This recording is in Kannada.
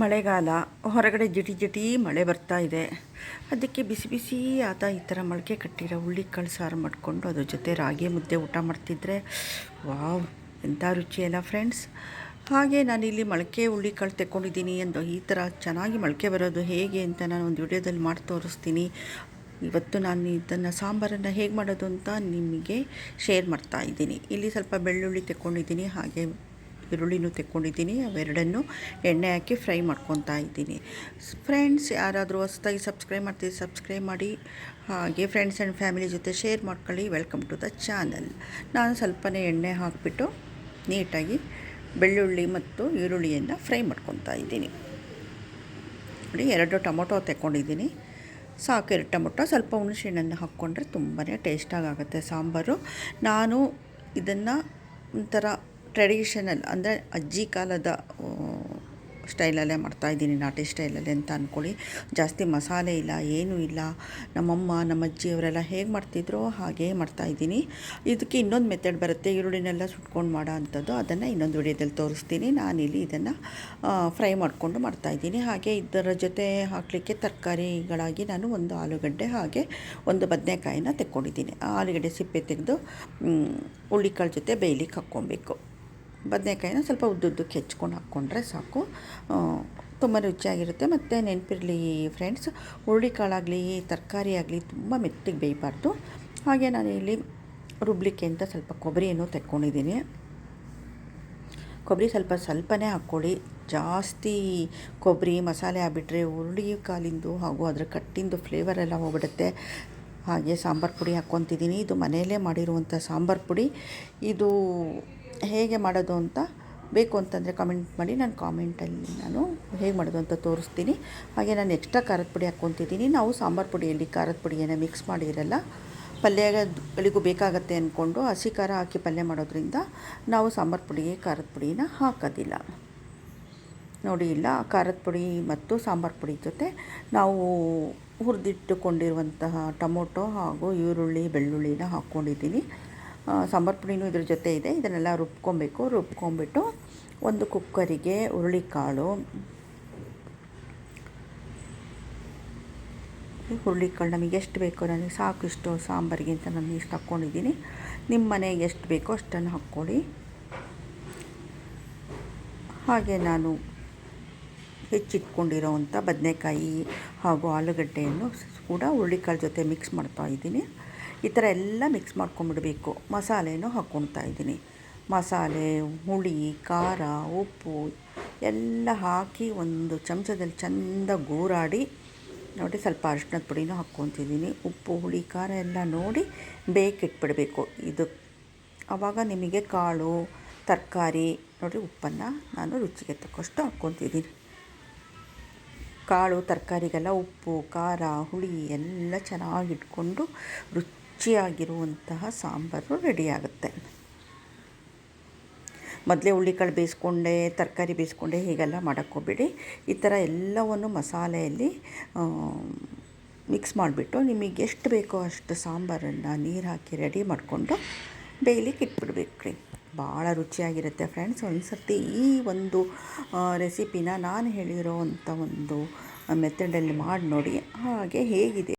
ಮಳೆಗಾಲ, ಹೊರಗಡೆ ಜಿಟಿ ಜಿಟಿ ಮಳೆ ಬರ್ತಾ ಇದೆ. ಅದಕ್ಕೆ ಬಿಸಿ ಬಿಸಿ ಆದ ಈ ಥರ ಮೊಳಕೆ ಕಟ್ಟಿರೋ ಹುಳ್ಳಿಕಾಳು ಸಾರು ಮಾಡಿಕೊಂಡು ಅದ್ರ ಜೊತೆ ರಾಗಿ ಮುದ್ದೆ ಊಟ ಮಾಡ್ತಿದ್ರೆ ವಾವ್, ಎಂಥ ರುಚಿಯಲ್ಲ ಫ್ರೆಂಡ್ಸ್. ಹಾಗೆ ನಾನಿಲ್ಲಿ ಮೊಳಕೆ ಹುಳ್ಳಿಕಾಳು ತೆಕ್ಕೊಂಡಿದ್ದೀನಿ ಎಂದು ಈ ಥರ ಚೆನ್ನಾಗಿ ಮೊಳಕೆ ಬರೋದು ಹೇಗೆ ಅಂತ ನಾನು ಒಂದು ವಿಡಿಯೋದಲ್ಲಿ ಮಾಡಿ ತೋರಿಸ್ತೀನಿ. ಇವತ್ತು ನಾನು ಇದನ್ನು ಸಾಂಬಾರನ್ನು ಹೇಗೆ ಮಾಡೋದು ಅಂತ ನಿಮಗೆ ಶೇರ್ ಮಾಡ್ತಾ ಇದ್ದೀನಿ. ಇಲ್ಲಿ ಸ್ವಲ್ಪ ಬೆಳ್ಳುಳ್ಳಿ ತೆಕ್ಕೊಂಡಿದ್ದೀನಿ, ಹಾಗೆ ಈರುಳ್ಳಿನೂ ತೆಕ್ಕೊಂಡಿದ್ದೀನಿ, ಅವೆರಡನ್ನು ಎಣ್ಣೆ ಹಾಕಿ ಫ್ರೈ ಮಾಡ್ಕೊತಾ ಇದ್ದೀನಿ. ಫ್ರೆಂಡ್ಸ್ ಯಾರಾದರೂ ಹೊಸ್ದಾಗಿ ಸಬ್ಸ್ಕ್ರೈಬ್ ಮಾಡ್ತೀವಿ ಸಬ್ಸ್ಕ್ರೈಬ್ ಮಾಡಿ, ಹಾಗೆ ಫ್ರೆಂಡ್ಸ್ ಆ್ಯಂಡ್ ಫ್ಯಾಮಿಲಿ ಜೊತೆ ಶೇರ್ ಮಾಡ್ಕೊಳ್ಳಿ. ವೆಲ್ಕಮ್ ಟು ದ ಚಾನಲ್ ನಾನು ಸ್ವಲ್ಪನೇ ಎಣ್ಣೆ ಹಾಕಿಬಿಟ್ಟು ನೀಟಾಗಿ ಬೆಳ್ಳುಳ್ಳಿ ಮತ್ತು ಈರುಳ್ಳಿಯನ್ನು ಫ್ರೈ ಮಾಡ್ಕೊತಾ ಇದ್ದೀನಿ. ನೋಡಿ, ಎರಡು ಟೊಮೊಟೊ ತೆಕ್ಕೊಂಡಿದ್ದೀನಿ. ಸಾಕು, ಎರಡು ಟೊಮೊಟೊ. ಸ್ವಲ್ಪ ಹುಣಸೆಹಣ್ಣನ್ನು ಹಾಕ್ಕೊಂಡ್ರೆ ತುಂಬಾ ಟೇಸ್ಟಾಗಿ ಆಗುತ್ತೆ ಸಾಂಬಾರು. ನಾನು ಇದನ್ನು ಒಂಥರ ಟ್ರೆಡಿಷನಲ್ ಅಂದರೆ ಅಜ್ಜಿ ಕಾಲದ ಸ್ಟೈಲಲ್ಲೇ ಮಾಡ್ತಾಯಿದ್ದೀನಿ ನಾಟಿ ಸ್ಟೈಲಲ್ಲೇ ಅಂತ ಅಂದ್ಕೊಳ್ಳಿ ಜಾಸ್ತಿ ಮಸಾಲೆ ಇಲ್ಲ, ಏನೂ ಇಲ್ಲ. ನಮ್ಮಮ್ಮ ನಮ್ಮ ಅಜ್ಜಿ ಅವರೆಲ್ಲ ಹೇಗೆ ಮಾಡ್ತಿದ್ರೋ ಹಾಗೇ ಮಾಡ್ತಾಯಿದ್ದೀನಿ ಇದಕ್ಕೆ ಇನ್ನೊಂದು ಮೆಥಡ್ ಬರುತ್ತೆ, ಈರುಳ್ಳಿನೆಲ್ಲ ಸುಟ್ಕೊಂಡು ಮಾಡೋ ಅಂಥದ್ದು. ಅದನ್ನು ಇನ್ನೊಂದು ವಿಡಿಯೋದಲ್ಲಿ ತೋರಿಸ್ತೀನಿ. ನಾನಿಲ್ಲಿ ಇದನ್ನು ಫ್ರೈ ಮಾಡಿಕೊಂಡು ಮಾಡ್ತಾಯಿದ್ದೀನಿ ಹಾಗೆ ಇದರ ಜೊತೆ ಹಾಕಲಿಕ್ಕೆ ತರಕಾರಿಗಳಾಗಿ ನಾನು ಒಂದು ಆಲೂಗಡ್ಡೆ ಹಾಗೆ ಒಂದು ಬದನೆಕಾಯಿನ ತೆಕ್ಕೊಂಡಿದ್ದೀನಿ. ಆಲೂಗಡ್ಡೆ ಸಿಪ್ಪೆ ತೆಗೆದು ಹುಳ್ಳಿಕಾಳು ಜೊತೆ ಬೇಯ್ಲಿಕ್ಕೆ ಹಾಕ್ಕೊಬೇಕು. ಬದನೆಕಾಯಿನ ಸ್ವಲ್ಪ ಉದ್ದುದ್ದಕ್ಕೆ ಹೆಚ್ಕೊಂಡು ಹಾಕ್ಕೊಂಡ್ರೆ ಸಾಕು. ತುಂಬ ರುಚಿಯಾಗಿರುತ್ತೆ. ಮತ್ತು ನೆನಪಿರಲಿ ಫ್ರೆಂಡ್ಸ್ ಹುರುಳಿಕಾಳಾಗಲಿ ತರಕಾರಿ ಆಗಲಿ ತುಂಬ ಮೆತ್ತಿಗೆ ಬೇಯಬಾರ್ದು. ಹಾಗೆ ನಾನು ಇಲ್ಲಿ ರುಬ್ಲಿಕ್ಕೆ ಅಂತ ಸ್ವಲ್ಪ ಕೊಬ್ಬರಿಯನ್ನು ತೆಕ್ಕೊಂಡಿದ್ದೀನಿ. ಕೊಬ್ಬರಿ ಸ್ವಲ್ಪ ಸ್ವಲ್ಪನೇ ಹಾಕ್ಕೊಳ್ಳಿ. ಜಾಸ್ತಿ ಕೊಬ್ಬರಿ, ಮಸಾಲೆ ಆಗಿಬಿಟ್ರೆ ಹುರುಳಿ ಕಾಲಿಂದು ಹಾಗೂ ಅದರ ಕಟ್ಟಿಂದು ಫ್ಲೇವರ್ ಎಲ್ಲ ಹೋಗ್ಬಿಡುತ್ತೆ. ಹಾಗೆ ಸಾಂಬಾರು ಪುಡಿ ಹಾಕ್ಕೊತಿದ್ದೀನಿ. ಇದು ಮನೆಯಲ್ಲೇ ಮಾಡಿರುವಂಥ ಸಾಂಬಾರು ಪುಡಿ. ಇದು ಹೇಗೆ ಮಾಡೋದು ಅಂತ ಬೇಕು ಅಂತಂದರೆ ಕಮೆಂಟ್ ಮಾಡಿ ನಾನು ಕಾಮೆಂಟಲ್ಲಿ ನಾನು ಹೇಗೆ ಮಾಡೋದು ಅಂತ ತೋರಿಸ್ತೀನಿ. ಹಾಗೆ ನಾನು ಎಕ್ಸ್ಟ್ರಾ ಖಾರದ ಪುಡಿ ಹಾಕ್ಕೊತಿದ್ದೀನಿ. ನಾವು ಸಾಂಬಾರು ಪುಡಿಯಲ್ಲಿ ಖಾರದ ಪುಡಿಯನ್ನು ಮಿಕ್ಸ್ ಮಾಡಿರಲ್ಲ ಪಲ್ಯಗಳಿಗೂ ಬೇಕಾಗತ್ತೆ ಅಂದ್ಕೊಂಡು ಹಸಿ ಖಾರ ಹಾಕಿ ಪಲ್ಯ ಮಾಡೋದ್ರಿಂದ ನಾವು ಸಾಂಬಾರು ಪುಡಿಗೆ ಖಾರದ ಪುಡಿನ ಹಾಕೋದಿಲ್ಲ. ನೋಡಿ ಇಲ್ಲ, ಖಾರದ ಪುಡಿ ಮತ್ತು ಸಾಂಬಾರು ಪುಡಿ ಜೊತೆ ನಾವು ಹುರಿದಿಟ್ಟುಕೊಂಡಿರುವಂತಹ ಟೊಮೊಟೊ ಹಾಗೂ ಈರುಳ್ಳಿ, ಬೆಳ್ಳುಳ್ಳಿನ ಹಾಕ್ಕೊಂಡಿದ್ದೀನಿ. ಸಾಂಬಾರು ಪುಡಿನೂ ಇದ್ರ ಜೊತೆ ಇದೆ. ಇದನ್ನೆಲ್ಲ ರುಬ್ಕೊಬೇಕು. ರುಬ್ಕೊಂಬಿಟ್ಟು ಒಂದು ಕುಕ್ಕರಿಗೆ ಹುರುಳಿಕಾಳು. ಹುರುಳಿಕಾಳು ನಮಗೆ ಎಷ್ಟು ಬೇಕೋ ನನಗೆ ಸಾಕು ಇಷ್ಟು ಸಾಂಬಾರಿಗೆ ಅಂತ ನಾನು ಇಷ್ಟು ಹಾಕ್ಕೊಂಡಿದ್ದೀನಿ. ನಿಮ್ಮ ಮನೆಗೆ ಎಷ್ಟು ಬೇಕೋ ಅಷ್ಟನ್ನು ಹಾಕ್ಕೊಳ್ಳಿ. ಹಾಗೆ ನಾನು ಹೆಚ್ಚಿಟ್ಕೊಂಡಿರೋವಂಥ ಬದನೆಕಾಯಿ ಹಾಗೂ ಆಲೂಗಡ್ಡೆಯನ್ನು ಕೂಡ ಹುರುಳಿಕಾಳು ಜೊತೆ ಮಿಕ್ಸ್ ಮಾಡ್ತಾ ಇದ್ದೀನಿ. ಈ ಥರ ಎಲ್ಲ ಮಿಕ್ಸ್ ಮಾಡ್ಕೊಂಬಿಡಬೇಕು. ಮಸಾಲೆನೂ ಹಾಕ್ಕೊಳ್ತಾ ಇದ್ದೀನಿ. ಮಸಾಲೆ, ಹುಳಿ, ಖಾರ, ಉಪ್ಪು ಎಲ್ಲ ಹಾಕಿ ಒಂದು ಚಮಚದಲ್ಲಿ ಚೆಂದ ಗೂರಾಡಿ ನೋಡಿ ಸ್ವಲ್ಪ ಅರಿಶಿನದ ಪುಡಿನೂ ಹಾಕ್ಕೊತಿದ್ದೀನಿ. ಉಪ್ಪು, ಹುಳಿ, ಖಾರ ಎಲ್ಲ ನೋಡಿ ಬೇಕಿಟ್ಬಿಡಬೇಕು. ಇದು ಆವಾಗ ನಿಮಗೆ ಕಾಳು, ತರಕಾರಿ ನೋಡಿ ಉಪ್ಪನ್ನು ನಾನು ರುಚಿಗೆ ತಕ್ಕಷ್ಟು ಹಾಕ್ಕೊತಿದ್ದೀನಿ. ಕಾಳು, ತರಕಾರಿಗೆಲ್ಲ ಉಪ್ಪು, ಖಾರ, ಹುಳಿ ಎಲ್ಲ ಚೆನ್ನಾಗಿ ಇಟ್ಕೊಂಡು ರುಚಿಯಾಗಿರುವಂತಹ ಸಾಂಬಾರು ರೆಡಿಯಾಗುತ್ತೆ. ಮೊದಲೇ ಹುಳ್ಳಿಕಾಳು ಬೇಯಿಸ್ಕೊಂಡೆ, ತರಕಾರಿ ಬೇಯಿಸ್ಕೊಂಡೆ, ಹೀಗೆಲ್ಲ ಮಾಡೋಕ್ಕೋಗ್ಬೇಡಿ ಈ ಥರ ಎಲ್ಲವನ್ನು ಮಸಾಲೆಯಲ್ಲಿ ಮಿಕ್ಸ್ ಮಾಡಿಬಿಟ್ಟು ನಿಮಗೆ ಎಷ್ಟು ಬೇಕೋ ಅಷ್ಟು ಸಾಂಬಾರನ್ನು ನೀರು ಹಾಕಿ ರೆಡಿ ಮಾಡಿಕೊಂಡು ಬೇಯಲಿಕ್ಕೆ ಇಟ್ಬಿಡ್ಬೇಕು ರೀ ಭಾಳ ರುಚಿಯಾಗಿರುತ್ತೆ ಫ್ರೆಂಡ್ಸ್. ಒಂದು ಸರ್ತಿ ಈ ಒಂದು ರೆಸಿಪಿನ ನಾನು ಹೇಳಿರೋ ಅಂಥ ಒಂದು ಮೆಥಡಲ್ಲಿ ಮಾಡಿ ನೋಡಿ. ಹಾಗೆ ಹೇಗಿದೆ?